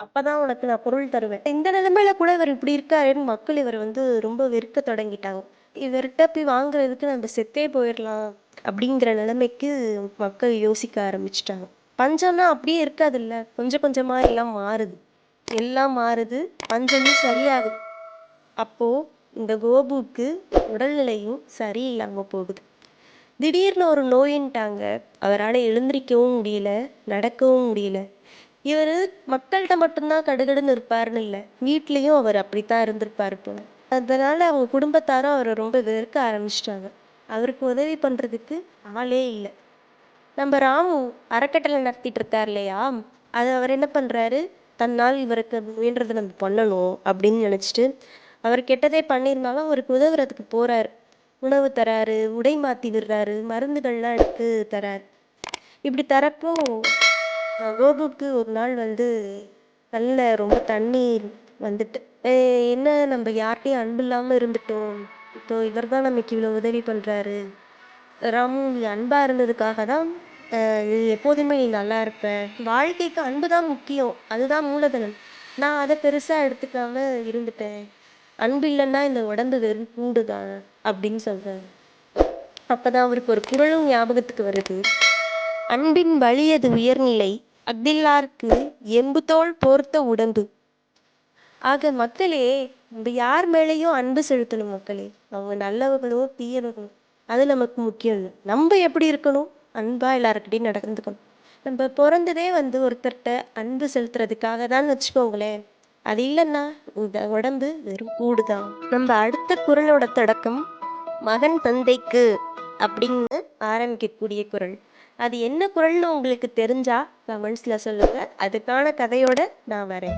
அப்பதான் உனக்கு நான் பொருள் தருவேன். இந்த நிலைமையில கூட இவர் இப்படி இருக்காருன்னு மக்கள் இவர் வந்து ரொம்ப வெறுக்க தொடங்கிட்டாங்க. இவர்கிட்ட போய் வாங்குறதுக்கு நம்ம செத்தே போயிடலாம் அப்படிங்கிற நிலைமைக்கு மக்கள் யோசிக்க ஆரம்பிச்சிட்டாங்க. பஞ்சம்னா அப்படியே இருக்காதுல்ல. கொஞ்சம் கொஞ்சமா எல்லாம் மாறுது. எல்லாம் மாறுது. பஞ்சமும் சரியாகுது. அப்போ இந்த கோபுக்கு உடல்நிலையும் சரியில்லாம போகுது. திடீர்னு ஒரு நோயின்ட்டாங்க. அவரால் எழுந்திரிக்கவும் முடியல நடக்கவும் முடியல. இவர் மக்கள்கிட்ட மட்டும்தான் கடுகடுன்னு இருப்பாருன்னு இல்லை. வீட்லேயும் அவர் அப்படித்தான் இருந்திருப்பாரு போல. அதனால அவங்க குடும்பத்தாரும் அவரை ரொம்ப வெறுக்க ஆரம்பிச்சிட்டாங்க. அவருக்கு உதவி பண்ணுறதுக்கு ஆளே இல்லை. நம்ம ராமு அறக்கட்டளை நடத்திட்டு இருக்கார் இல்லையா? அது அவர் என்ன பண்ணுறாரு தன்னால் இவருக்கு வேண்டதை நம்ம பண்ணணும் அப்படின்னு நினச்சிட்டு அவர் கெட்டதே பண்ணியிருந்தாலும் அவருக்கு உதவுறதுக்கு போகிறாரு உணவு தராரு உடை மாற்றி விடுறாரு மருந்துகள்லாம் எடுத்து தராரு. இப்படி தரப்போ கோபுக்கு ஒரு நாள் வந்து கண்ணில் ரொம்ப தண்ணீர் வந்துட்டு. என்ன நம்ம யார்கிட்டயும் அன்பு இல்லாமல் இருந்துட்டோம். இப்போ இவர் தான் நமக்கு இவ்வளோ உதவி பண்ணுறாரு ராமு நீ அன்பா இருந்ததுக்காக தான் நீ எப்போதுமே நீ நல்லா இருப்ப. வாழ்க்கைக்கு அன்பு தான் முக்கியம். அதுதான் மூலதனம். நான் அதை பெருசா எடுத்துக்காம இருந்துட்டேன். அன்பு இல்லைன்னா இந்த உடம்பு வெறும் கூடு தான் அப்படின்னு சொல்றாரு. அப்பதான் அவருக்கு ஒரு குறளும் ஞாபகத்துக்கு வருது. அன்பின் வழி அது உயர்நிலை. அஃதில்லார்க்கு எம்புதோள் போர்த்த உடம்பு. ஆக மக்களே நம்ம யார் மேலேயும் அன்பு செலுத்தணும் மக்களே. அவங்க நல்லவர்களோ தீயவர்களோ அது நமக்கு முக்கியம் இல்லை. நம்ம எப்படி இருக்கணும்? அன்பா எல்லாருக்கிட்டையும் நடந்துக்கணும். நம்ம பிறந்ததே வந்து ஒருத்தர்கிட்ட அன்பு செலுத்துறதுக்காக தான் வச்சுக்கோங்களேன். அது இல்லைன்னா இந்த உடம்பு வெறும் கூடுதான். நம்ம அடுத்த குரலோட தொடக்கம் மகன் தந்தைக்கு அப்படின்னு ஆரம்பிக்கக்கூடிய குரல். அது என்ன குரல்னு உங்களுக்கு தெரிஞ்சா கமெண்ட்ஸில் சொல்லுங்க. அதுக்கான கதையோட நான் வரேன்.